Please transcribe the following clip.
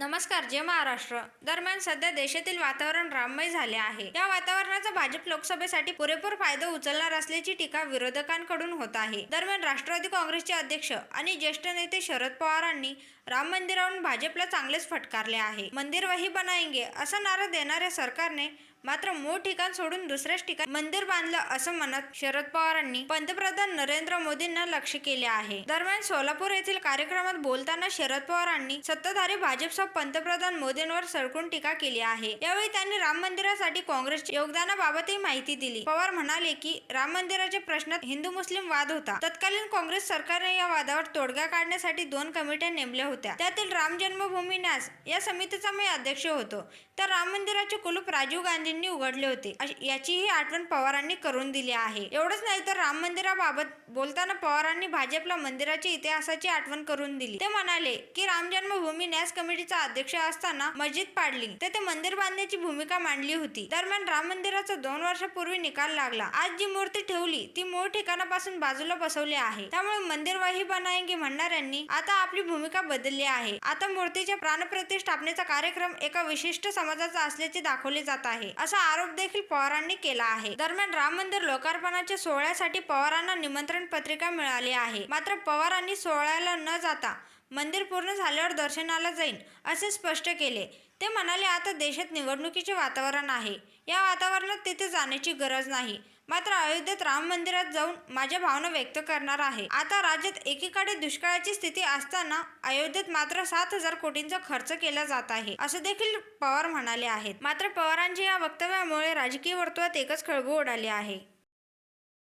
नमस्कार जय महाराष्ट्र. दरम्यान सध्या देशातील वातावरण राममय झाले आहे. या वातावरणाचा भाजप लोकसभेसाठी पुरेपूर फायदा उचलणार असल्याची टीका विरोधकांकडून होत आहे. दरम्यान राष्ट्रवादी काँग्रेसचे अध्यक्ष आणि ज्येष्ठ नेते शरद पवारांनी राम मंदिरावरून भाजपला चांगलेच फटकारले आहे. मंदिर वही बनाएंगे असा नारा देणाऱ्या सरकारने मात्र मूळ ठिकाण सोडून दुसऱ्याच ठिकाणी मंदिर बांधलं असं म्हणत शरद पवारांनी पंतप्रधान नरेंद्र मोदींना लक्ष केले आहे. दरम्यान सोलापूर येथील कार्यक्रमात बोलताना शरद पवारांनी सत्ताधारी भाजपसह पंतप्रधान मोदींवर सरकून टीका केली आहे. यावेळी त्यांनी राम मंदिरासाठी काँग्रेसच्या योगदानाबाबतही माहिती दिली. पवार म्हणाले की राम मंदिराच्या प्रश्नात हिंदू मुस्लिम वाद होता. तत्कालीन काँग्रेस सरकारने या वादावर तोडगा काढण्यासाठी दोन कमिट्या नेमल्या होत्या. त्यातील राम जन्मभूमी न्यास या समितीचा मी अध्यक्ष होतो. तर राम मंदिराचे कुलूप राजीव गांधी गांधींनी उघडले होते. अश- याचीही आठवण पवारांनी करून दिली आहे. एवढंच नाही तर राम मंदिराबाबत बोलताना पवारांनी भाजपला मंदिराच्या इतिहासाची आठवण करून दिली. ते म्हणाले की राम जन्मभूमी न्यास कमिटीचा अध्यक्ष असताना मस्जिद पाडली. तेथे मंदिर बांधण्याची भूमिका मांडली होती. दरम्यान राम मंदिराचा दोन वर्षापूर्वी निकाल लागला. आज जी मूर्ती ठेवली ती मूळ ठिकाणापासून बाजूला बसवली आहे. त्यामुळे मंदिर वाही बनाएंगे म्हणणाऱ्यांनी आता आपली भूमिका बदलली आहे. आता मूर्तीच्या प्राणप्रतिष्ठापनेचा कार्यक्रम एका विशिष्ट समाजाचा असल्याचे दाखवले जात आहे. असा आरोप देखील पवारांनी केला आहे. दरम्यान राम मंदिर लोकार्पणाच्या सोहळ्यासाठी पवारांना निमंत्रण पत्रिका मिळाली आहे. मात्र पवारांनी सोहळ्याला न जाता मंदिर पूर्ण झाल्यावर दर्शनाला जाईन असे स्पष्ट केले. ते म्हणाले आता देशात निवडणुकीचे वातावरण आहे. या वातावरणात तिथे जाण्याची गरज नाही. मात्र अयोध्येत राम मंदिरात जाऊन माझ्या भावना व्यक्त करणार आहे. आता राज्यात एकीकडे दुष्काळाची स्थिती असताना अयोध्येत मात्र सात हजार कोटींचा खर्च केला जात आहे असं देखील पवार म्हणाले आहेत. मात्र पवारांच्या या वक्तव्यामुळे राजकीय वर्तुळात एकच खळबळ उडाली आहे.